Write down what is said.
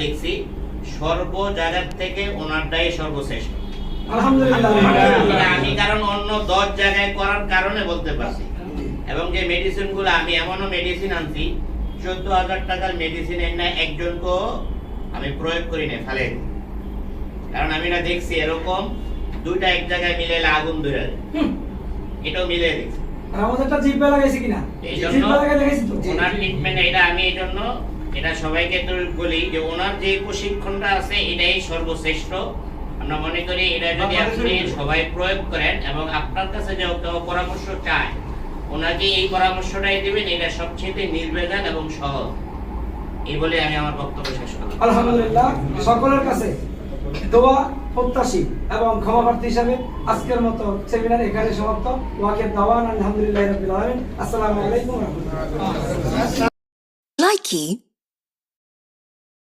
দেখছি সর্ব জায়গার থেকে ওনারটাই সর্বশ্রেষ্ঠ। আমি কারণ অন্য দশ জায়গায় করার কারণে বলতে পারছি। এবং যে মেডিসিনগুলো আমি এমনও মেডিসিন আনছি চোদ্দ হাজার টাকার মেডিসিন এর না একজনকেও আমি প্রয়োগ করি না ফেলে কারণ আমি না দেখছি এরকম দুইটা এক জায়গায় মিলে আগুন ধরে। এটাও মিলে দেখছি আমাদেরটা জিব্বা লাগাইছে কিনা? এই জন্য ওনার ট্রিটমেন্ট এটা আমি এই জন্য এটা সবাইকে তো বলি যে ওনার যে প্রশিক্ষণটা আছে এটাই সর্বশ্রেষ্ঠ। আমরা মনে করি এটা যদি আপনি সবাই প্রয়োগ করেন এবং আপনার কাছে যে কেউ পরামর্শ চায় ওনাকে এই পরামর্শটাই দিবেন এটা সবচেয়ে নির্বেজাল এবং সহজ। এই বলে আমি আমার বক্তব্য শেষ করলাম। আলহামদুলিল্লাহ সকলের কাছে দোয়া প্রত্যাশী এবং ক্ষমাপ্রার্থী হিসাবে আজকের মতো সেমিনার এখানে সমাপ্ত। ওয়াকে দাওয়ান আলহামদুলিল্লাহ রাব্বিল আলামিন। আসসালামু আলাইকুম ওয়া রাহমাতুল্লাহ।